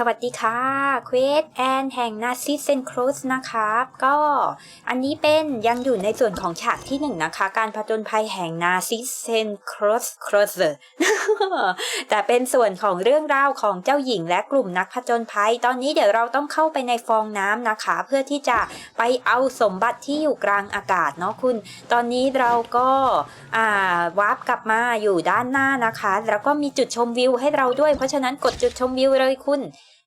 สวัสดีค่ะ เควสแอนแห่งนาซิสเซนครสนะคะก็อันนี้เป็นยังอยู่ในส่วนของฉากที่หนึ่งนะคะ การผจญภัยแห่งนาซิสเซนครสครส แต่เป็นส่วนของเรื่องราวของเจ้าหญิงและกลุ่มนักผจญภัย ตอนนี้เดี๋ยวเราต้องเข้าไปในฟองน้ำนะคะ เพื่อที่จะไปเอาสมบัติที่อยู่กลางอากาศเนาะคุณ ตอนนี้เราก็วาร์ปกลับมาอยู่ด้านหน้านะคะ แล้วก็มีจุดชมวิวให้เราด้วย เพราะฉะนั้นกดจุดชมวิวเลยคุณ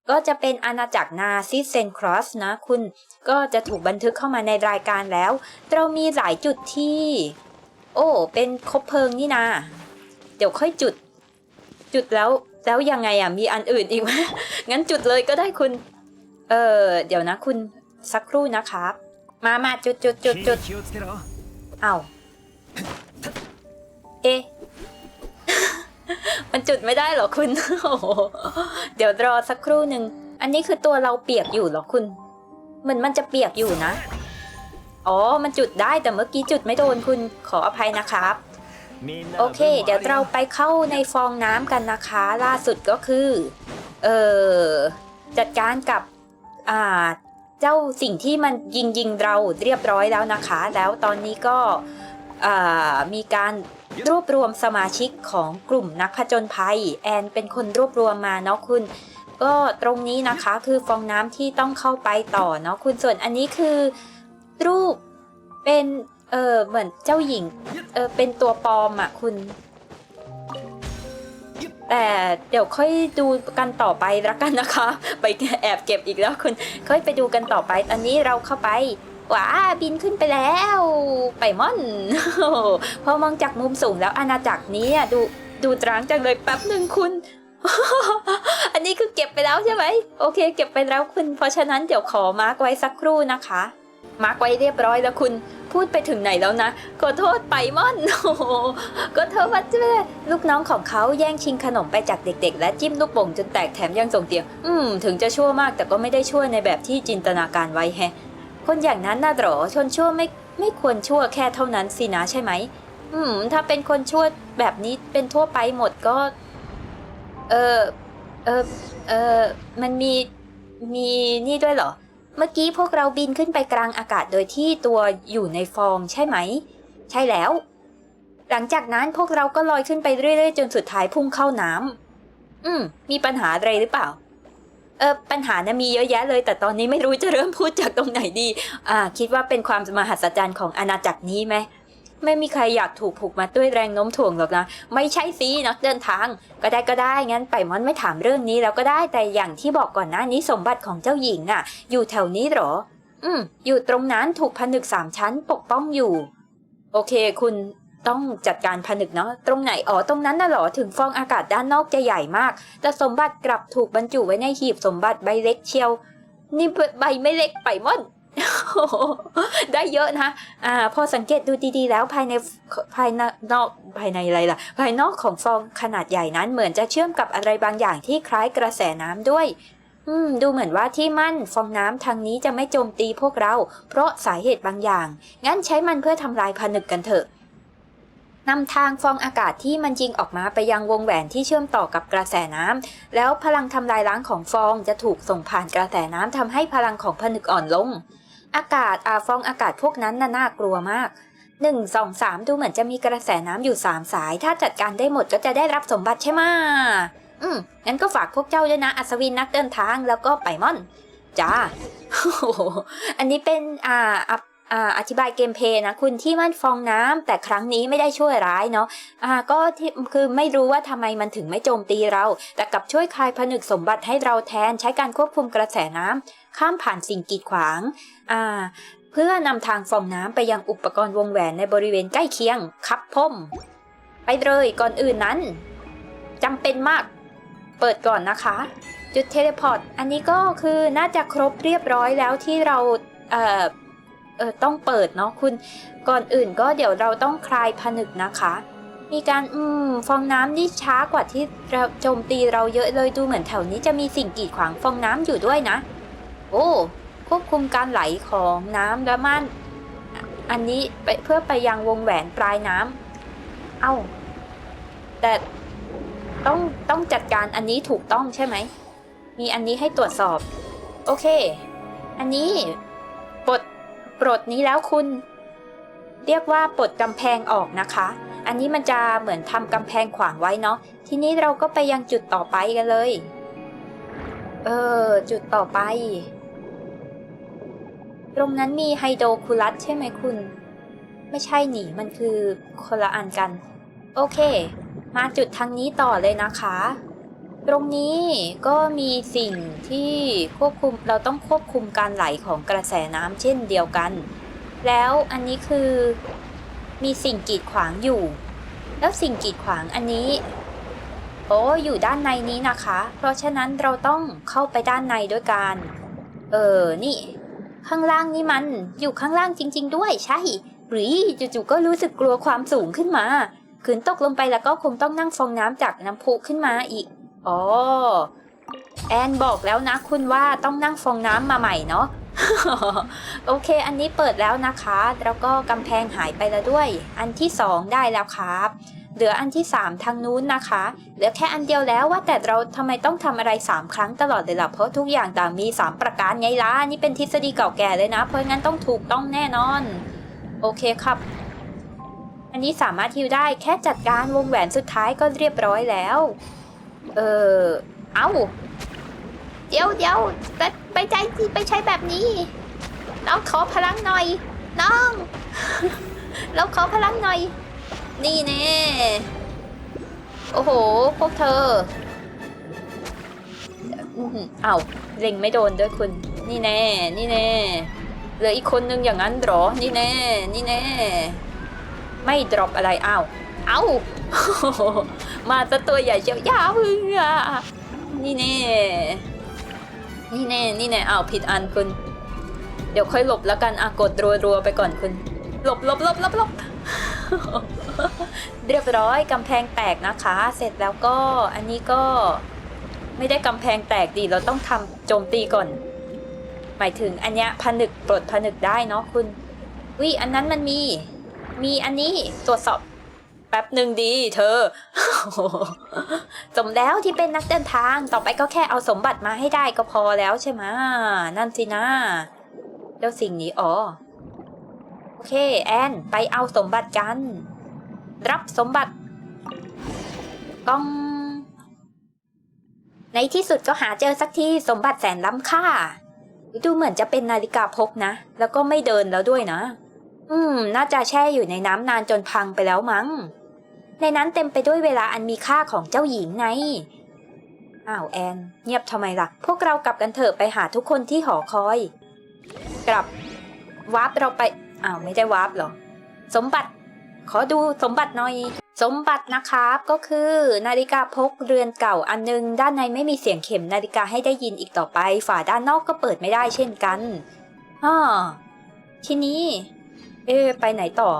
ก็จะเป็นอาณาจักรนาซิเซนครอสนะคุณก็จะถูกบันทึกเข้ามาในรายการแล้ว เรามีหลายจุดที่ โอ้ เป็นคบเพลิงนี่นา เดี๋ยวค่อยจุด จุดแล้วแล้วยังไงอะมีอันอื่นอีกไหมงั้นจุดเลยก็ได้คุณ เออเดี๋ยวนะคุณสักครู่นะครับ มามาจุดจุดจุดจุดเอาเอมันจุดไม่ได้หรอคุณเดี๋ยวรอสักครู่หนึ่งอันนี้คือตัวเราเปียกอยู่หรอคุณเหมือนมันจะเปียกอยู่นะ อ๋อ มันจุดได้แต่เมื่อกี้จุดไม่โดนคุณขออภัยนะครับ โอเค เดี๋ยวเราไปเข้าในฟองน้ำกันนะคะ ล่าสุดก็คือเออจัดการกับอ่าเจ้าสิ่งที่มันยิงยิงเราเรียบร้อยแล้วนะคะ แล้วตอนนี้ก็อ่ามีการรวบรวมสมาชิกของกลุ่มนักผจญภัย แอนเป็นคนรวบรวมมาเนาะคุณ ก็ตรงนี้นะคะคือฟองน้ำที่ต้องเข้าไปต่อเนาะคุณส่วนอันนี้คือรูปเป็น เออ เหมือนเจ้าหญิง เออ เป็นตัวปลอมอะคุณ แต่เดี๋ยวค่อยดูกันต่อไปละกันนะคะ ไปแอบเก็บอีกแล้วคุณ ค่อยไปดูกันต่อไปตอนนี้เราเข้าไปว้าบินขึ้นไปแล้ว ไปม่อน พอมองจากมุมสูงแล้วอาณาจักรนี้ดูดูตรางจังเลยแป๊บหนึ่งคุณ อันนี้คือเก็บไปแล้วใช่ไหมโอเค เก็บไปแล้วคุณ เพราะฉะนั้นเดี๋ยวขอมาร์กไว้สักครู่นะคะ มาร์กไว้เรียบร้อยแล้วคุณ พูดไปถึงไหนแล้วนะ ขอโทษไปม่อนโอ้ก็เธอว่าเจ้ลูกน้องของเขาแย่งชิงขนมไปจากเด็ก ๆ และจิ้มลูกโป่งจนแตกแถมยังส่งเตียง อืม ถึงจะชั่วมากแต่ก็ไม่ได้ชั่วในแบบที่จินตนาการไว้แฮะ คนอย่างนั้นน่าหรอชนชั่วไม่ไม่ควรชั่วแค่เท่านั้นสินะใช่ไหม อืม ถ้าเป็นคนชั่วแบบนี้เป็นทั่วไปหมดก็ เออเออเออมันมีมีนี่ด้วยเหรอ เมื่อกี้พวกเราบินขึ้นไปกลางอากาศโดยที่ตัวอยู่ในฟองใช่ไหม ใช่แล้ว หลังจากนั้นพวกเราก็ลอยขึ้นไปเรื่อยๆ จนสุดท้ายพุ่งเข้าน้ำอืม มีปัญหาอะไรหรือเปล่า เออปัญหานะมีเยอะแยะเลย แต่ตอนนี้ไม่รู้จะเริ่มพูดจากตรงไหนดี อ่า คิดว่าเป็นความมหัศจรรย์ของอาณาจักรนี้ไหม ไม่มีใครอยากถูกผูกมาด้วยแรงโน้มถ่วงหรอกนะ ไม่ใช่สินักเดินทาง ก็ได้ก็ได้งั้นไปมอนไม่ถามเรื่องนี้แล้วก็ได้แต่อย่างที่บอกก่อนหน้านี้สมบัติของเจ้าหญิงอะ อยู่แถวนี้เหรอ อืม อยู่ตรงนั้นถูกผนึกสามชั้นปกป้องอยู่ โอเค คุณต้องจัดการผนึกเนาะตรงไหนอ๋อตรงนั้นน่ะเหรอถึงฟองอากาศด้านนอกจะใหญ่มาก แต่สมบัติกลับถูกบรรจุไว้ในหีบสมบัติใบเล็กเชียว นี่ใบไม่เล็กไปมอน ได้เยอะนะอ่าพอสังเกตดูดีๆ แล้วภายในภายในนอกภายในอะไรล่ะ ภายนอกของฟองขนาดใหญ่นั้นเหมือนจะเชื่อมกับอะไรบางอย่างที่คล้ายกระแสน้ำด้วย อืม ดูเหมือนว่าที่มั่นฟองน้ำทางนี้จะไม่โจมตีพวกเรา เพราะสาเหตุบางอย่าง งั้นใช้มันเพื่อทำลายผนึกกันเถอะนำทางฟองอากาศที่มันยิงออกมาไปยังวงแหวนที่เชื่อมต่อกับกระแสน้ำ แล้วพลังทำลายล้างของฟองจะถูกส่งผ่านกระแสน้ำทำให้พลังของผนึกอ่อนลง อากาศอาฟองอากาศพวกนั้นน่ะน่ากลัวมากหนึ่งสองสามดูเหมือนจะมีกระแสน้ำอยู่สามสาย ถ้าจัดการได้หมดก็จะได้รับสมบัติใช่ไหมอืมงั้นก็ฝากพวกเจ้าด้วยนะ อัศวินนักเดินทางแล้วก็ไปม่อน จ้าโอ้โหอันนี้เป็นอ่าอัพ ออธิบายเกมเพย์นะคุณที่มันฟองน้ำแต่ครั้งนี้ไม่ได้ช่วยร้ายเนาะอ่าก็คือไม่รู้ว่าทำไมมันถึงไม่โจมตีเรา แต่กลับช่วยคลายผนึกสมบัติให้เราแทนใช้การควบคุมกระแสน้ำข้ามผ่านสิ่งกีดขวางเพื่อนำทางฟองน้ำไปยังอุปกรณ์วงแหวนในบริเวณใกล้เคียงครับพมไปเลยก่อนอื่นนั้นจำเป็นมาก เปิดก่อนนะคะ จุดเทเลพอร์ต อันนี้ก็คือน่าจะครบเรียบร้อยแล้วที่เราเเออต้องเปิดเนาะคุณ ก่อนอื่นก็เดี๋ยวเราต้องคลายผนึกนะคะ มีการอืมฟองน้ำนี่ช้ากว่าที่เราโจมตีเราเยอะเลยดูเหมือนแถวนี้จะมีสิ่งกีดขวางฟองน้ำอยู่ด้วยนะ โอ้ควบคุมการไหลของน้ำและม่านอันนี้ไปเพื่อไปยังวงแหวนปลายน้ำเอ้า แต่ต้องต้องจัดการอันนี้ถูกต้องใช่ไหม มีอันนี้ให้ตรวจสอบ โอเค อันนี้ ปลดนี้แล้วคุณ เรียกว่าปลดกำแพงออกนะคะ อันนี้มันจะเหมือนทำกำแพงขวางไว้เนาะ ทีนี้เราก็ไปยังจุดต่อไปกันเลย เออ จุดต่อไป ตรงนั้นมีไฮโดรคูลัสใช่ไหมคุณ ไม่ใช่หนีมันคือคนละอันกัน โอเค มาจุดทางนี้ต่อเลยนะคะ ตรงนี้ก็มีสิ่งที่ควบคุมเราต้องควบคุมการไหลของกระแสน้ำเช่นเดียวกัน แล้วอันนี้คือมีสิ่งกีดขวางอยู่ แล้วสิ่งกีดขวางอันนี้โอ้อยู่ด้านในนี้นะคะ เพราะฉะนั้นเราต้องเข้าไปด้านในด้วยกันเออนี่ ข้างล่างนี่มันอยู่ข้างล่างจริง ๆ ด้วยใช่ หรือจู่ๆก็รู้สึกกลัวความสูงขึ้นมาขืนตกลงไปแล้วก็คงต้องนั่งฟองน้ำจากน้ำพุขึ้นมาอีก อ๋อ แอนบอกแล้วนะคุณว่าต้องนั่งฟองน้ำมาใหม่เนาะ โอเค อันนี้เปิดแล้วนะคะ แล้วก็กำแพงหายไปแล้วด้วย อันที่สองได้แล้วครับเหลืออันที่สามทางนู้นนะคะ เหลือแค่อันเดียวแล้วว่าแต่เราทำไมต้องทำอะไรสามครั้งตลอดเลยล่ะ เพราะทุกอย่างต่างมีสามประการไงล่ะ นี่เป็นทฤษฎีเก่าแก่เลยนะ เพราะงั้นต้องถูกต้องแน่นอน โอเคครับ อันนี้สามารถฮิวได้แค่จัดการวงแหวนสุดท้ายก็เรียบร้อยแล้ว เออ เอ้าเดี๋ยวเดี๋ยวไปไปใจไปใช้แบบนี้ น้องขอพลังหน่อย น้อง เราขอพลังหน่อย นี่แน่โอ้โห พวกเธออื้อหือเอ้าเล็งไม่โดนด้วยคุณ นี่แน่ นี่แน่ เหลืออีกคนนึงอย่างนั้นเหรอ นี่แน่ นี่แน่ ไม่ดรอปอะไรอ้าว เอ้า มาซะตัวใหญ่เชียวยาวพื่อนี่แน่นี่แน่นี่แน่อ้าวผิดอันคุณ เดี๋ยวค่อยหลบแล้วกันอะกดรัวๆไปก่อนคุณ หลบหลบหลบหลบหลบเรียบร้อยกำแพงแตกนะคะ เสร็จแล้วก็อันนี้ก็ไม่ได้กำแพงแตกดีเราต้องทำโจมตีก่อน หมายถึงอันเนี้ยผนึกปลดผนึกได้เนาะคุณวิอันนั้นมันมี มีอันนี้ตรวจสอบ แป๊บหนึ่งดี เธอ สมแล้วที่เป็นนักเดินทาง ต่อไปก็แค่เอาสมบัติมาให้ได้ก็พอแล้วใช่ไหมนั่นสินะ แล้วสิ่งนี้อ๋อ โอเค แอน ไปเอาสมบัติกัน รับสมบัติกล้อง ในที่สุดก็หาเจอสักทีสมบัติแสนล้ำค่า ดูเหมือนจะเป็นนาฬิกาพกนะ แล้วก็ไม่เดินแล้วด้วยนะ อืม น่าจะแช่อยู่ในน้ำนานจนพังไปแล้วมั้ง ในนั้นเต็มไปด้วยเวลาอันมีค่าของเจ้าหญิงไง อ้าวแอน เงียบทำไมล่ะ พวกเรากลับกันเถอะไปหาทุกคนที่หอคอย กลับวาร์ปเราไปอ้าวไม่ได้วาร์ปหรอ สมบัติ ขอดูสมบัติหน่อย สมบัตินะครับก็คือ นาฬิกาพกเรือนเก่าอันนึง ด้านในไม่มีเสียงเข็มนาฬิกาให้ได้ยินอีกต่อไป ฝาด้านนอกก็เปิดไม่ได้เช่นกันอ่าทีนี้ เอ๊ไปไหนต่อ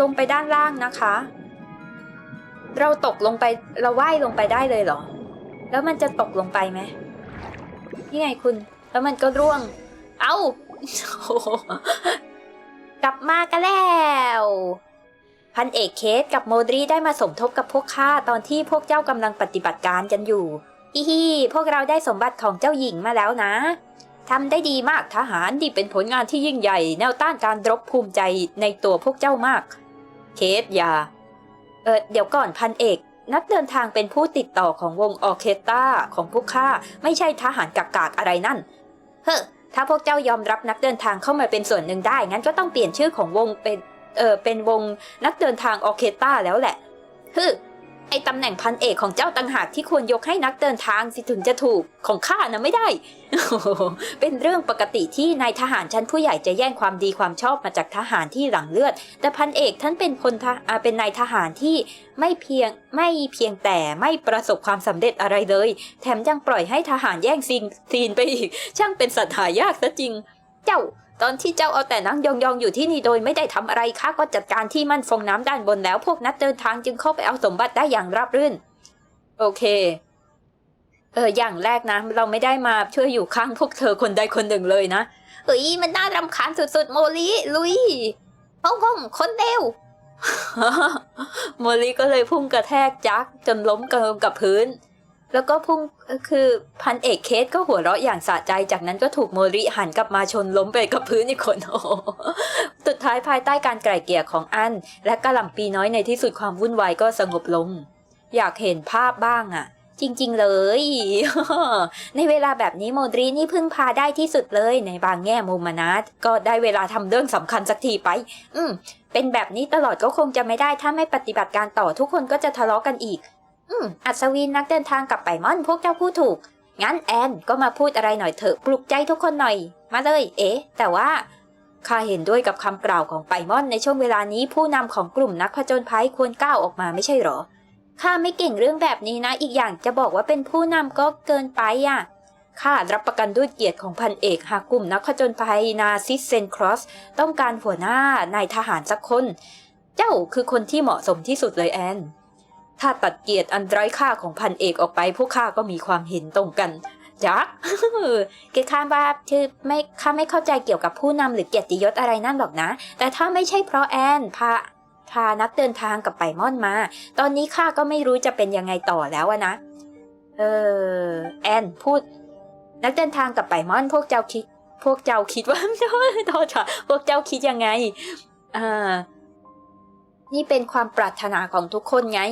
ลงไปด้านล่างนะคะ เราตกลงไปเราว่ายลงไปได้เลยเหรอ แล้วมันจะตกลงไปไหมนี่ไงคุณ แล้วมันก็ร่วง เอ้าโอ้โหกลับมากันแล้ว พันเอกเคสกับโมดรีได้มาสมทบกับพวกข้าตอนที่พวกเจ้ากำลังปฏิบัติการกันอยู่ อีฮีพวกเราได้สมบัติของเจ้าหญิงมาแล้วนะทำได้ดีมากทหารดีเป็นผลงานที่ยิ่งใหญ่ แนวต้านการรบภูมิใจในตัวพวกเจ้ามาก เคสอย่า ออเดี๋ยวก่อนพันเอก นักเดินทางเป็นผู้ติดต่อของวงออเคสตราของพวกข้าไม่ใช่ทหารกากๆอะไรนั่น เฮ้อถ้าพวกเจ้ายอมรับนักเดินทางเข้ามาเป็นส่วนหนึ่งได้ งั้นก็ต้องเปลี่ยนชื่อของวงเป็นเออเป็นวงนักเดินทางออเคสตราแล้วแหละฮึ ไอตำแหน่งพันเอกของเจ้าต่างหากที่ควรยกให้นักเดินทางสิถึงจะถูกของข้านะไม่ได้ เป็นเรื่องปกติที่นายทหารชั้นผู้ใหญ่จะแย่งความดีความชอบมาจากทหารที่หลังเลือด แต่พันเอกท่านเป็นพลทหอ่าเป็นนายทหารที่ไม่เพียงไม่เพียงแต่ไม่ประสบความสำเร็จอะไรเลย แถมยังปล่อยให้ทหารแย่งซีนซีนไปอีก ช่างเป็นสัตว์หายากซะจริง เจ้า ตอนที่เจ้าเอาแต่นั่งยองๆอยู่ที่นี่โดยไม่ได้ทำอะไรข้าก็จัดการที่มั่นฟงน้ำด้านบนแล้ว พวกนักเดินทางจึงเข้าไปเอาสมบัติได้อย่างราบรื่น โอเค เอออย่างแรกนะ เราไม่ได้มาช่วยอยู่ข้างพวกเธอคนใดคนหนึ่งเลยนะเฮ้ยมันน่ารำคาญสุดๆ โมลีลุยพ้องพ้องคนเร็วโมลีก็เลยพุ่งกระแทกจักจนล้มกระเทิมกับพื้น แล้วก็พุ่งคือพันเอกเคสก็หัวเราะอย่างสะใจ จากนั้นก็ถูกโมริหันกลับมาชนล้มไปกับพื้นอีกคนโอ้โหสุดท้ายภายใต้การไกล่เกลี่ยของอัน และกระหล่ำปีน้อยในที่สุดความวุ่นวายก็สงบลง อยากเห็นภาพบ้างอะจริง ๆ เลย ในเวลาแบบนี้โมดรีนี่พึ่งพาได้ที่สุดเลย ในบางแง่มุมอะนะก็ได้เวลาทำเรื่องสำคัญสักทีไป อืมเป็นแบบนี้ตลอดก็คงจะไม่ได้ถ้าไม่ปฏิบัติการต่อทุกคนก็จะทะเลาะกันอีก อืม อัศวินนักเดินทางกับไปมอนพวกเจ้าพูดถูก งั้นแอนก็มาพูดอะไรหน่อยเถอะปลุกใจทุกคนหน่อย มาเลย เอ๊แต่ว่าข้าเห็นด้วยกับคำกล่าวของไปมอนในช่วงเวลานี้ผู้นำของกลุ่มนักผจญภัยควรก้าวออกมาไม่ใช่หรอข้าไม่เก่งเรื่องแบบนี้นะ อีกอย่างจะบอกว่าเป็นผู้นำก็เกินไปอะข้ารับประกันด้วยเกียรติของพันเอกหากกลุ่มนักผจญภัยนาซิสเซนครอส ต้องการหัวหน้านายทหารสักคน เจ้าคือคนที่เหมาะสมที่สุดเลยแอน ถ้าตัดเกียรติอันไร้ค่าของพันเอกออกไป พวกข้าก็มีความเห็นตรงกันยักษ์เกยรติข้าว่าคือไม่ข้าไม่เข้าใจเกี่ยวกับผู้นำหรือเกียรติยศอะไรนั่นหรอกนะ แต่ถ้าไม่ใช่เพราะแอนพาพานักเดินทางกับไปม่อนมา ตอนนี้ข้าก็ไม่รู้จะเป็นยังไงต่อแล้วนะ เออแอนพูด นักเดินทางกับไปม่อน พวกเจ้าคิด พวกเจ้าคิดว่าโทษค่ะพวกเจ้าคิดยังไงอ่านี่เป็นความปรารถนาของทุกคนไง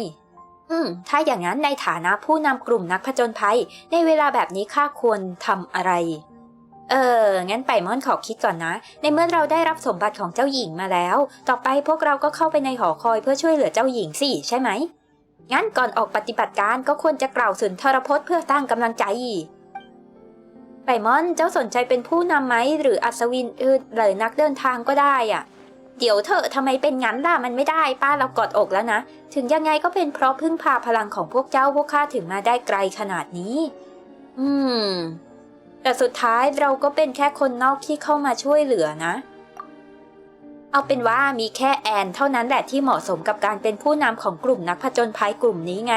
อืม ถ้าอย่างนั้นในฐานะผู้นำกลุ่มนักผจญภัย ในเวลาแบบนี้ข้าควรทำอะไร เออ งั้นไปม่อนขอคิดก่อนนะ ในเมื่อเราได้รับสมบัติของเจ้าหญิงมาแล้ว ต่อไปพวกเราก็เข้าไปในหอคอยเพื่อช่วยเหลือเจ้าหญิงสิใช่ไหม งั้นก่อนออกปฏิบัติการก็ควรจะกล่าวสุนทรพจน์เพื่อตั้งกำลังใจไปม่อนเจ้าสนใจเป็นผู้นำไหมหรืออัศวินเออหรือนักเดินทางก็ได้อะ เดี๋ยวเถอะทำไมเป็นงั้นล่ะมันไม่ได้ป้าเรากอดอกแล้วนะ ถึงยังไงก็เป็นเพราะพึ่งพาพลังของพวกเจ้าพวกข้าถึงมาได้ไกลขนาดนี้ อืม แต่สุดท้ายเราก็เป็นแค่คนนอกที่เข้ามาช่วยเหลือนะ เอาเป็นว่ามีแค่แอนเท่านั้นแหละที่เหมาะสมกับการเป็นผู้นำของกลุ่มนักผจญภัยกลุ่มนี้ไง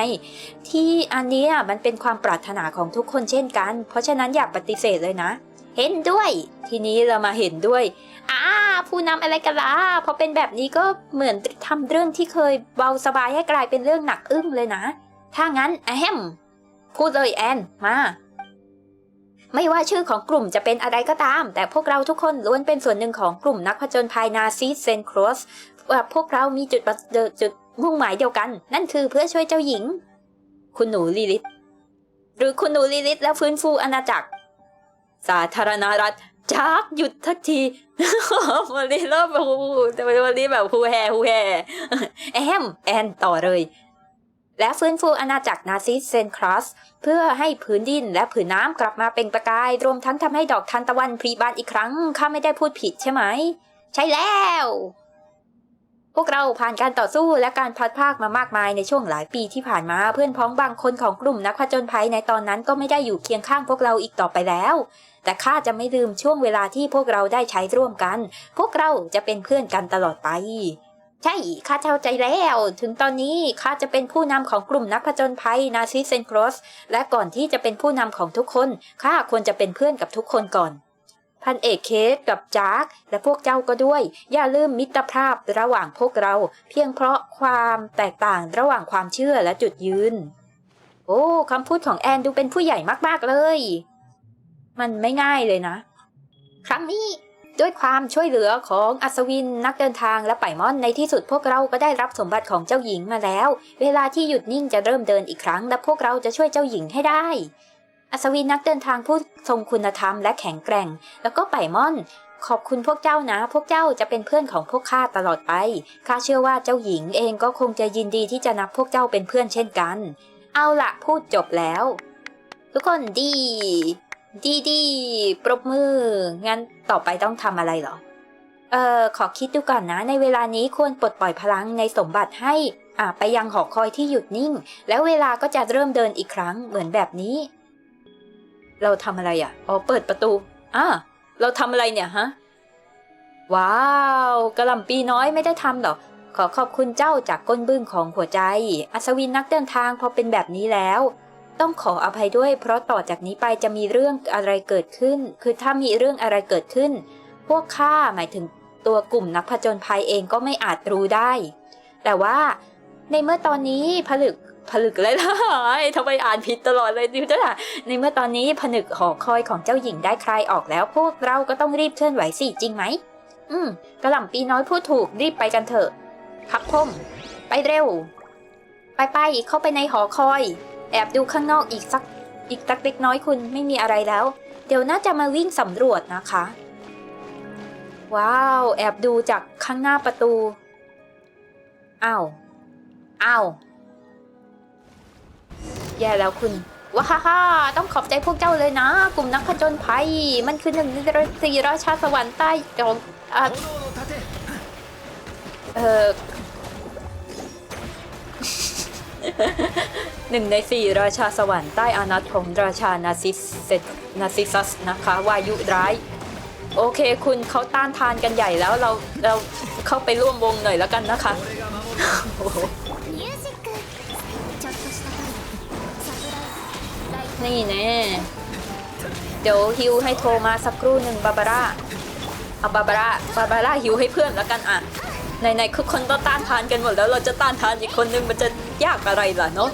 ที่อันนี้มันเป็นความปรารถนาของทุกคนเช่นกัน เพราะฉะนั้นอย่าปฏิเสธเลยนะเห็นด้วย ทีนี้เรามาเห็นด้วย อ่าผู้นำอะไรกันล่ะพอเป็นแบบนี้ก็เหมือนทำเรื่องที่เคยเบาสบายให้กลายเป็นเรื่องหนักอึ้งเลยนะ ถ้างั้นอะแฮมพูดเลยแอนมาไม่ว่าชื่อของกลุ่มจะเป็นอะไรก็ตาม แต่พวกเราทุกคนล้วนเป็นส่วนหนึ่งของกลุ่มนักผจญภัยนาซีเซนครอสว่าพวกเรามีจุดจุดมุ่งหมายเดียวกัน นั่นคือเพื่อช่วยเจ้าหญิง คุณหนูลิลิตหรือคุณหนูลิลิตแล้วฟื้นฟูอาณาจักร สาธารณรัฐ จักหยุดทักทีวันนี้เริ่มแบบแต่วันนี้แบบฮูแฮฮูแฮแอมแอนต่อเลย และฟื้นฟูอาณาจักรนาซิสเซนครอสเพื่อให้ผืนดินและผืนน้ำกลับมาเป็นประกาย รวมทั้งทำให้ดอกทานตะวันพรีบานอีกครั้ง ข้าไม่ได้พูดผิดใช่ไหม ใช่แล้ว พวกเราผ่านการต่อสู้และการพัดพรากมามากมายในช่วงหลายปีที่ผ่านมาเพื่อนพ้องบางคนของกลุ่มนักผจญภัยในตอนนั้นก็ไม่ได้อยู่เคียงข้างพวกเราอีกต่อไปแล้ว แต่ข้าจะไม่ลืมช่วงเวลาที่พวกเราได้ใช้ร่วมกัน พวกเราจะเป็นเพื่อนกันตลอดไป ใช่ ข้าเข้าใจแล้ว ถึงตอนนี้ข้าจะเป็นผู้นำของกลุ่มนักผจญภัยนาซิเซนครอส และก่อนที่จะเป็นผู้นำของทุกคน ข้าควรจะเป็นเพื่อนกับทุกคนก่อนพันเอกเคสกับจาร์กและพวกเจ้าก็ด้วย อย่าลืมมิตรภาพระหว่างพวกเรา เพียงเพราะความแตกต่างระหว่างความเชื่อและจุดยืน โอ้คำพูดของแอนดูเป็นผู้ใหญ่มาก ๆ เลย มันไม่ง่ายเลยนะ ครั้งนี้ด้วยความช่วยเหลือของอัศวินนักเดินทางและไปม่อนในที่สุดพวกเราก็ได้รับสมบัติของเจ้าหญิงมาแล้ว เวลาที่หยุดนิ่งจะเริ่มเดินอีกครั้ง และพวกเราจะช่วยเจ้าหญิงให้ได้ อัศวินนักเดินทางผู้ทรงคุณธรรมและแข็งแกร่ง แล้วก็ไปม่อน ขอบคุณพวกเจ้านะ พวกเจ้าจะเป็นเพื่อนของพวกข้าตลอดไปข้าเชื่อว่าเจ้าหญิงเองก็คงจะยินดีที่จะนับพวกเจ้าเป็นเพื่อนเช่นกัน เอาละพูดจบแล้ว ทุกคนดี ดีดีปรบมือ งั้นต่อไปต้องทำอะไรเหรอ เออขอคิดดูก่อนนะ ในเวลานี้ควรปลดปล่อยพลังในสมบัติให้ อ่าไปยังหอคอยที่หยุดนิ่ง แล้วเวลาก็จะเริ่มเดินอีกครั้งเหมือนแบบนี้ เราทำอะไรอะ อ๋อ เปิดประตูอ่าเราทำอะไรเนี่ยฮะ ว้าวกระลำปีน้อยไม่ได้ทำหรอ ขอขอบคุณเจ้าจากก้นบึ้งของหัวใจ อัศวินนักเดินทางพอเป็นแบบนี้แล้ว ต้องขออภัยด้วย เพราะต่อจากนี้ไปจะมีเรื่องอะไรเกิดขึ้น คือถ้ามีเรื่องอะไรเกิดขึ้น พวกข้าหมายถึงตัวกลุ่มนักผจญภัยเองก็ไม่อาจรู้ได้ แต่ว่าในเมื่อตอนนี้ผลึกผลึกเลยล่ะทำไมอ่านผิดตลอดเลยดิวจ้าในเมื่อตอนนี้ผนึกหอคอยของเจ้าหญิงได้คลายออกแล้ว พวกเราก็ต้องรีบเคลื่อนไหวสิจริงไหม อืมกระหล่ำปีน้อยพูดถูกรีบไปกันเถอะพักพมไปเร็ว ไปไปเข้าไปในหอคอย แอบดูข้างนอกอีกสักอีกสักเล็กน้อยคุณไม่มีอะไรแล้ว เดี๋ยวน่าจะมาวิ่งสำรวจนะคะ ว้าว แอบดูจากข้างหน้าประตูอ้าวอ้าวแย่แล้วคุณว้าฮ่าฮ่ต้องขอบใจพวกเจ้าเลยนะ กลุ่มนักผจญภัย มันคือหนึ่งในสี่ราชาสวรรค์ใต้จองเออ หนึ่งในสี่ราชาสวรรค์ใต้อานัตของราชานาซิสเซนาซิซัสนะคะ วายุร้าย โอเคคุณเขาต้านทานกันใหญ่แล้วเราเราเข้าไปร่วมวงหน่อยแล้วกันนะคะนี่แน่เดี๋ยวฮิวให้โทรมาสักครู่หนึ่งบาบาร่าเอาบาบาร่าบาบาร่าฮิวให้เพื่อนแล้วกันอะไหนๆคือคนก็ต้านทานกันหมดแล้วเราจะต้านทานอีกคนนึงมันจะ ยากอะไรล่ะเนาะ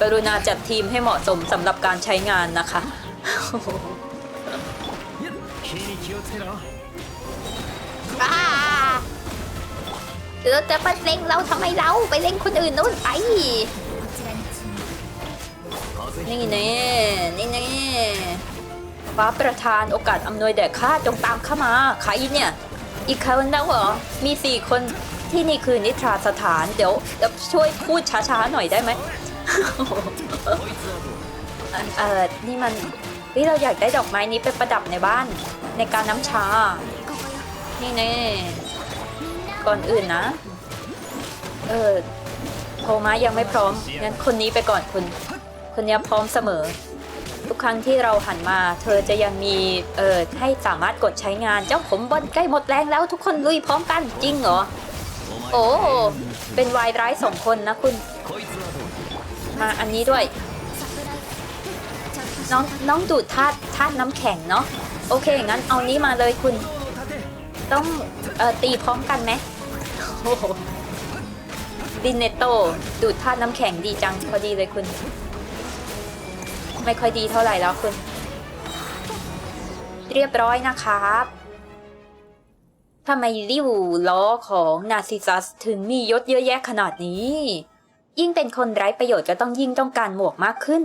กรุณาจัดทีมให้เหมาะสมสำหรับการใช้งานนะคะเราจะไปเล่งเราทำไมเราไปเล่งคนอื่นนู้นไป นี่แน่นี่แน่ ฟ้าประทานโอกาสอำนวยแด่ข้าจงตามข้ามาใครเนี่ย อีกคนแล้วเหรอ มีสี่คนที่นี่คือนิทราสถานเดี๋ยวช่วยพูดช้าๆหน่อยได้ไหมเออนี่มันนี่เราอยากได้ดอกไม้นี้ไปประดับในบ้าน ในการน้ำชา นี่แน่ก่อนอื่นนะ เออโทมายังไม่พร้อมงั้นคนนี้ไปก่อนคุณ คนนี้พร้อมเสมอ ทุกครั้งที่เราหันมา เธอจะยังมีเอ่อให้สามารถกดใช้งานเจ้าผมบอลใกล้หมดแรงแล้วทุกคนลุยพร้อมกันจริงเหรอ โอ้ เป็นวายร้ายสองคนนะคุณ มาอันนี้ด้วย น้องน้องดูดธาตุธาตุน้ำแข็งเนาะโอเค งั้นเอานี้มาเลยคุณ ต้องเอ่อตีพร้อมกันไหมดินเนโตดูดธาตุน้ำแข็งดีจังพอดีเลยคุณ ไม่ค่อยดีเท่าไหร่แล้วคุณ เรียบร้อยนะครับทำไมริ้วล้อของนาซิซัสถึงมียศเยอะแยะขนาดนี้ ยิ่งเป็นคนไร้ประโยชน์ก็ต้องยิ่งต้องการหมวกมากขึ้น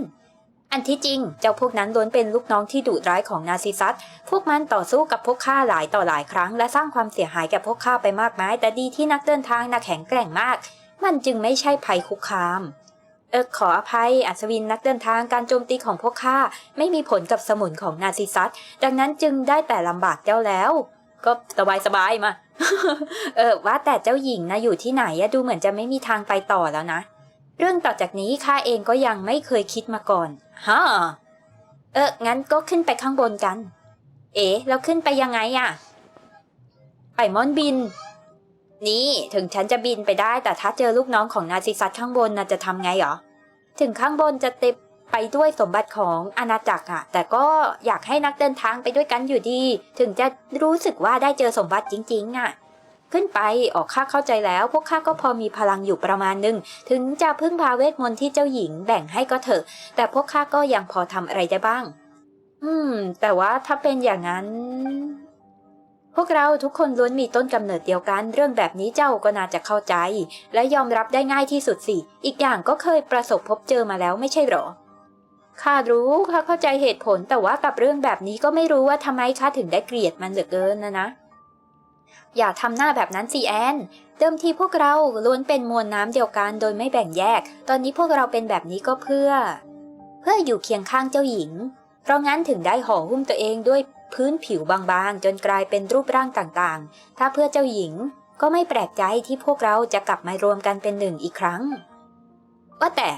อันที่จริงเจ้าพวกนั้นล้วนเป็นลูกน้องที่ดุร้ายของนาซิซัส พวกมันต่อสู้กับพวกข้าหลายต่อหลายครั้ง และสร้างความเสียหายแก่พวกข้าไปมากมาย แต่ดีที่นักเดินทางน่ะแข็งแกร่งมาก มันจึงไม่ใช่ภัยคุกคาม เออขออภัยอัศวินนักเดินทางการโจมตีของพวกข้าไม่มีผลกับสมุนของนาซิซัสดังนั้นจึงได้แต่ลำบากเจ้าแล้ว ก็สบายสบายมา เออว่าแต่เจ้าหญิงนะอยู่ที่ไหนอะดูเหมือนจะไม่มีทางไปต่อแล้วนะ เรื่องต่อจากนี้ข้าเองก็ยังไม่เคยคิดมาก่อนฮะเอองั้นก็ขึ้นไปข้างบนกัน เอ๋แล้วขึ้นไปยังไงอะไปมอนบิน นี่ถึงฉันจะบินไปได้แต่ถ้าเจอลูกน้องของนาซิซัสข้างบนน่ะจะทำไงหรอ ถึงข้างบนจะเต็มไปด้วยสมบัติของอาณาจักรอะแต่ก็อยากให้นักเดินทางไปด้วยกันอยู่ดี ถึงจะรู้สึกว่าได้เจอสมบัติจริงๆอะขึ้นไปออกข้าเข้าใจแล้ว พวกข้าก็พอมีพลังอยู่ประมาณหนึง ถึงจะพึ่งพาเวทมนต์ที่เจ้าหญิงแบ่งให้ก็เถอะ แต่พวกข้าก็ยังพอทำอะไรได้บ้าง อืม แต่ว่าถ้าเป็นอย่างนั้น พวกเราทุกคนล้วนมีต้นกำเนิดเดียวกัน เรื่องแบบนี้เจ้าก็น่าจะเข้าใจ และยอมรับได้ง่ายที่สุดสิ อีกอย่างก็เคยประสบพบเจอมาแล้วไม่ใช่หรอข้ารู้ข้าเข้าใจเหตุผลแต่ว่ากับเรื่องแบบนี้ก็ไม่รู้ว่าทำไมข้าถึงได้เกลียดมันเหลือเกินนะนะ อย่าทำหน้าแบบนั้นสิแอนเดิมทีพวกเราล้วนเป็นมวลน้ำเดียวกันโดยไม่แบ่งแยก ตอนนี้พวกเราเป็นแบบนี้ก็เพื่อ เพื่ออยู่เคียงข้างเจ้าหญิง เพราะงั้นถึงได้ห่อหุ้มตัวเองด้วย พื้นผิวบางๆ จนกลายเป็นรูปร่างต่างๆ ถ้าเพื่อเจ้าหญิงก็ไม่แปลกใจที่พวกเราจะกลับมารวมกันเป็นหนึ่งอีกครั้ง ว่าแต่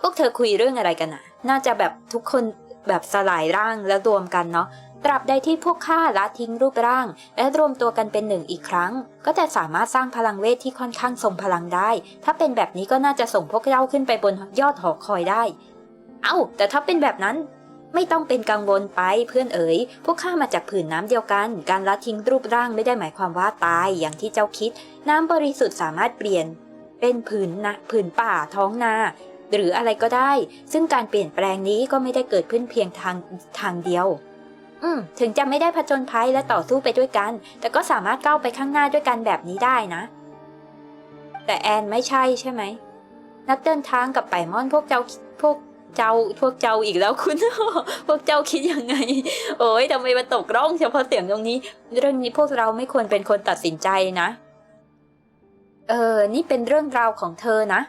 พวกเธอคุยเรื่องอะไรกันน่ะน่าจะแบบทุกคนแบบสลายร่างแล้วรวมกันเนาะ ตราบใดที่พวกข้าละทิ้งรูปร่าง และรวมตัวกันเป็นหนึ่งอีกครั้ง ก็จะสามารถสร้างพลังเวทที่ค่อนข้างทรงพลังได้ ถ้าเป็นแบบนี้ก็น่าจะส่งพวกเราขึ้นไปบนยอดหอคอยได้ เอ้า แต่ถ้าเป็นแบบนั้น ไม่ต้องเป็นกังวลไปเพื่อนเอ๋ย พวกข้ามาจากผืนน้ำเดียวกัน การละทิ้งรูปร่างไม่ได้หมายความว่าตายอย่างที่เจ้าคิด น้ำบริสุทธิ์สามารถเปลี่ยน เป็นผืนนะผืนป่าท้องนา หรืออะไรก็ได้ ซึ่งการเปลี่ยนแปลงนี้ก็ไม่ได้เกิดขึ้นเพียงทางทางเดียว อืมถึงจะไม่ได้ผจญภัยและต่อสู้ไปด้วยกัน แต่ก็สามารถก้าวไปข้างหน้าด้วยกันแบบนี้ได้นะ แต่แอนไม่ใช่ใช่ไหมนักเดินทางกับไปมอนพวกเจ้าพวก เจ้าพวกเจ้าอีกแล้วคุณ พวกเจ้าคิดยังไง โอ้ยทำไมมาตกร่องเฉพาะเสียงตรงนี้ เรื่องนี้พวกเราไม่ควรเป็นคนตัดสินใจนะ เออ นี่เป็นเรื่องราวของเธอนะ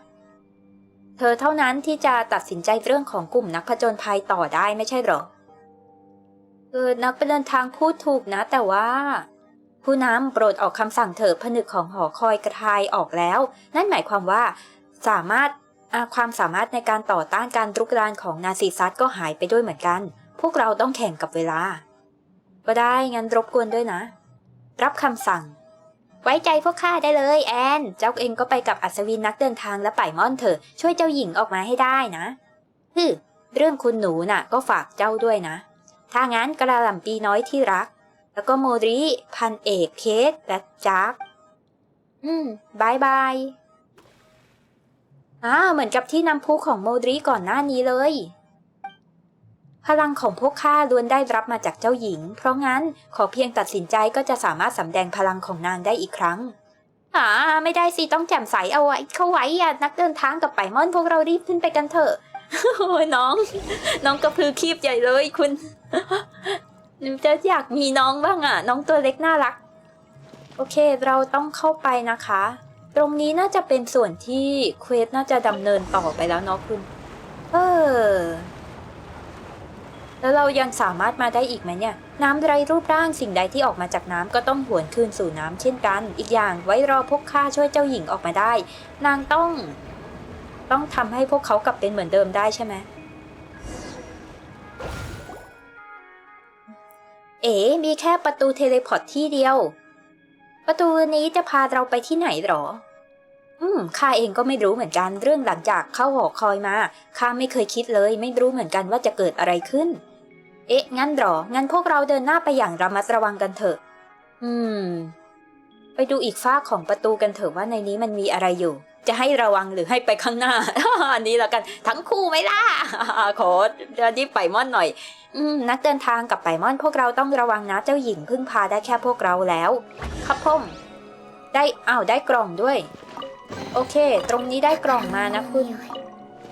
เธอเท่านั้นที่จะตัดสินใจเรื่องของกลุ่มนักผจญภัยต่อได้ไม่ใช่หรอเออนักเดินทางพูดถูกนะ แต่ว่า ผู้นำโปรดออกคำสั่งเถิดผนึกของหอคอยกระทายออกแล้ว นั่นหมายความว่าสามารถ ความสามารถในการต่อต้านการรุกรานของนาซีซัสก็หายไปด้วยเหมือนกัน พวกเราต้องแข่งกับเวลา ก็ได้ งั้นรบกวนด้วยนะ รับคำสั่ง ไว้ใจพวกข้าได้เลยแอน เจ้าเองก็ไปกับอัศวินนักเดินทางและป่ายม่อนเถอะ ช่วยเจ้าหญิงออกมาให้ได้นะฮึเรื่องคุณหนูน่ะ ก็ฝากเจ้าด้วยนะ ถ้างั้นกระหล่ำปีน้อยที่รัก แล้วก็โมริ พันเอกเคสและจักอืมบายบาย อ่าเหมือนกับที่นำพุของโมดริก่อนหน้านี้เลย พลังของพวกข้าล้วนได้รับมาจากเจ้าหญิง เพราะงั้นขอเพียงตัดสินใจก็จะสามารถสำแดงพลังของนางได้อีกครั้งอ่าไม่ได้สิต้องแจ่มใสเอาไว้เข้าไว้อะนักเดินทางกับไปมอนพวกเรารีบขึ้นไปกันเถอะโอ้ยน้อง น้องกระพือคีบใหญ่เลยคุณหนูจะอยากมีน้องบ้างอะ น้องตัวเล็กน่ารัก โอเคเราต้องเข้าไปนะคะ ตรงนี้น่าจะเป็นส่วนที่เควสน่าจะดำเนินต่อไปแล้วเนาะคุณ เออ แล้วเรายังสามารถมาได้อีกไหมเนี่ย น้ำไร้รูปร่างสิ่งใดที่ออกมาจากน้ำก็ต้องหวนคืนสู่น้ำเช่นกัน อีกอย่างไว้รอพวกข้าช่วยเจ้าหญิงออกมาได้ นางต้อง ต้องทำให้พวกเขากลับเป็นเหมือนเดิมได้ใช่ไหมเอ๋มีแค่ประตูเทเลพอร์ตที่เดียว ประตูนี้จะพาเราไปที่ไหนหรอ อืม ข้าเองก็ไม่รู้เหมือนกันเรื่องหลังจากเข้าหอคอยมา ข้าไม่เคยคิดเลย ไม่รู้เหมือนกันว่าจะเกิดอะไรขึ้น เอ๊ะ งั้นหรอ งั้นพวกเราเดินหน้าไปอย่างระมัดระวังกันเถอะ อืม ไปดูอีกฝ้าของประตูกันเถอะว่าในนี้มันมีอะไรอยู่ จะให้ระวังหรือให้ไปข้างหน้า อันนี้แล้วกันทั้งคู่ไหมล่ะ ขอเดินที่ไปม่อนหน่อยอนักเดินทางกับไปม่อนพวกเราต้องระวังนะเจ้าหญิงพึ่งพาได้แค่พวกเราแล้ว ครับพ่มได้อ้าวได้กล่องด้วย โอเค ตรงนี้ได้กล่องมานะคุณ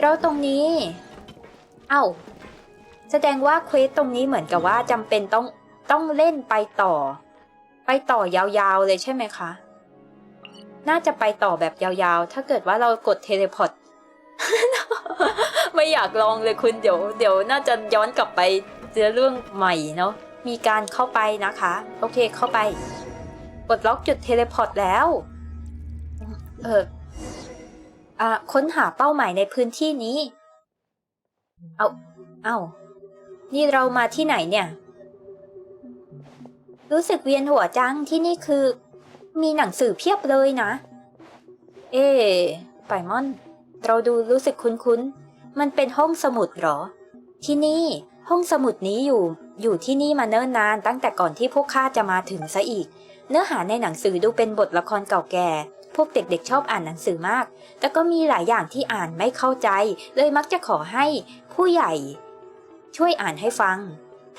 แล้วตรงนี้เอ้าแสดงว่าเควสตรงนี้เหมือนกับว่าจำเป็นต้องต้องเล่นไปต่อ ไปต่อยาวๆเลยใช่ไหมคะ น่าจะไปต่อแบบยาวๆ ถ้าเกิดว่าเรากดเทเลพอร์ตไม่อยากลองเลยคุณเดี๋ยว เดี๋ยวน่าจะย้อนกลับไปเจอเรื่องใหม่เนาะมีการเข้าไปนะคะ โอเคเข้าไปกดล็อกจุดเทเลพอร์ตแล้ว เอออะค้นหาเป้าหมายในพื้นที่นี้ เอาเอานี่เรามาที่ไหนเนี่ย รู้สึกเวียนหัวจังที่นี่คือ มีหนังสือเพียบเลยนะ เอ๊ะไปมอน เราดูรู้สึกคุ้นๆ มันเป็นห้องสมุดเหรอ ที่นี่ห้องสมุดนี้อยู่อยู่ที่นี่มาเนิ่นนานตั้งแต่ก่อนที่พวกข้าจะมาถึงซะอีก เนื้อหาในหนังสือดูเป็นบทละครเก่าแก่ พวกเด็กๆชอบอ่านหนังสือมาก แต่ก็มีหลายอย่างที่อ่านไม่เข้าใจ เลยมักจะขอให้ผู้ใหญ่ ช่วยอ่านให้ฟัง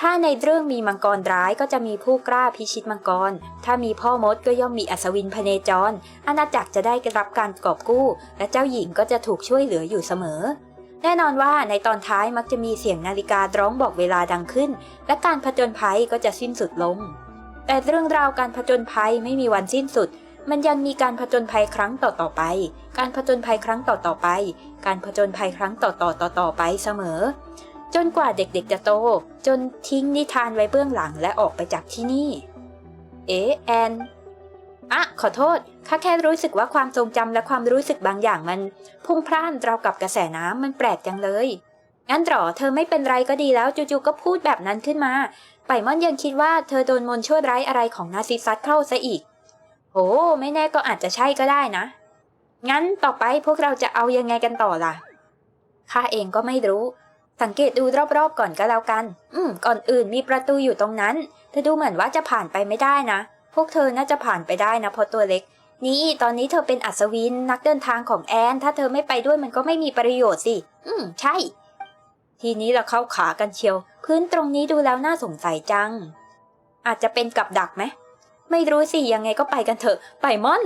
ถ้าในเรื่องมีมังกรร้ายก็จะมีผู้กล้าพิชิตมังกร ถ้ามีพ่อมดก็ย่อมมีอัศวินพเนจร อาณาจักรจะได้รับการกอบกู้ และเจ้าหญิงก็จะถูกช่วยเหลืออยู่เสมอ แน่นอนว่าในตอนท้ายมักจะมีเสียงนาฬิการ้องบอกเวลาดังขึ้น และการผจญภัยก็จะสิ้นสุดลง แต่เรื่องราวการผจญภัยไม่มีวันสิ้นสุด มันยังมีการผจญภัยครั้งต่อๆไป การผจญภัยครั้งต่อๆไป การผจญภัยครั้งต่อๆต่อๆไปเสมอ จนกว่าเด็กๆจะโต จนทิ้งนิทานไว้เบื้องหลังและออกไปจากที่นี่ เอ๊แอนอะขอโทษข้าแค่รู้สึกว่าความทรงจำและความรู้สึกบางอย่างมัน พุ่งพล่านเราวกับกระแสน้ำมันแปลกจังเลยงั้นหรอเธอไม่เป็นไรก็ดีแล้วจู่ๆก็พูดแบบนั้นขึ้นมาไปม่อนยังคิดว่าเธอโดนมนต์ชั่วร้ายอะไรของนาซิซัสเข้าซะอีกโหไม่แน่ก็อาจจะใช่ก็ได้นะ งั้นต่อไปพวกเราจะเอายังไงกันต่อล่ะข้าเองก็ไม่รู้ สังเกตดูรอบๆก่อนก็แล้วกัน อืม ก่อนอื่นมีประตูอยู่ตรงนั้น เธอดูเหมือนว่าจะผ่านไปไม่ได้นะ พวกเธอน่าจะผ่านไปได้นะเพราะตัวเล็ก นี่ตอนนี้เธอเป็นอัศวินนักเดินทางของแอน ถ้าเธอไม่ไปด้วยมันก็ไม่มีประโยชน์สิ อืม ใช่ ทีนี้เราเข้าขากันเชียว พื้นตรงนี้ดูแล้วน่าสงสัยจัง อาจจะเป็นกับดักไหม ไม่รู้สิ ยังไงก็ไปกันเถอะ ไปม่อน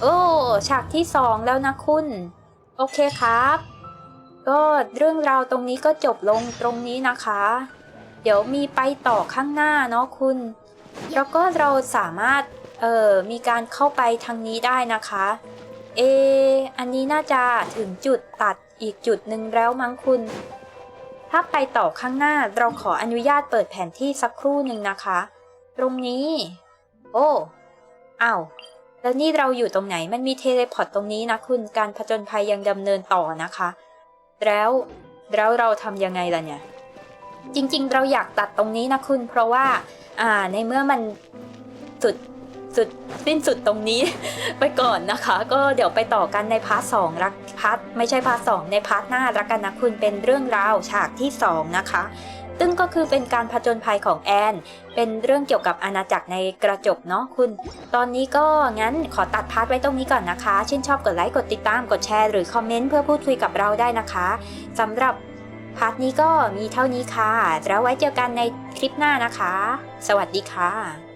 โอ้ ฉากที่สองแล้วนะคุณ โอเคครับ ก็เรื่องราวตรงนี้ก็จบลงตรงนี้นะคะ เดี๋ยวมีไปต่อข้างหน้าเนาะคุณ แล้วก็เราสามารถเอ่อมีการเข้าไปทางนี้ได้นะคะ เอ อันนี้น่าจะถึงจุดตัดอีกจุดหนึ่งแล้วมั้งคุณ ถ้าไปต่อข้างหน้าเราขออนุญาตเปิดแผนที่สักครู่หนึ่งนะคะ ตรงนี้ โอ้อ้าวแล้วนี่เราอยู่ตรงไหนมันมีเทเลพอร์ตตรงนี้นะคุณ การผจญภัยยังดำเนินต่อนะคะ แล้วแล้วเราทำยังไงล่ะเนี่ย จริง ๆ เราอยากตัดตรงนี้นะคุณ เพราะว่า อ่าในเมื่อมันสุดสุดสิ้นสุดตรงนี้ ไปก่อนนะคะ ก็เดี๋ยวไปต่อกันในพาร์ทสองรักพาร์ทไม่ใช่พาร์ทสองในพาร์ทหน้ารักกันนะคุณเป็นเรื่องราวฉากที่สองนะคะ ตึ้งก็คือเป็นการผจญภัยของแอน เป็นเรื่องเกี่ยวกับอาณาจักรในกระจกเนาะคุณ ตอนนี้ก็งั้นขอตัดพาร์ทไว้ตรงนี้ก่อนนะคะ ชื่นชอบกดไลค์ กดติดตาม กดแชร์ หรือคอมเมนต์เพื่อพูดคุยกับเราได้นะคะสำหรับพาร์ทนี้ก็มีเท่านี้ค่ะ แล้วไว้เจอกันในคลิปหน้านะคะ สวัสดีค่ะ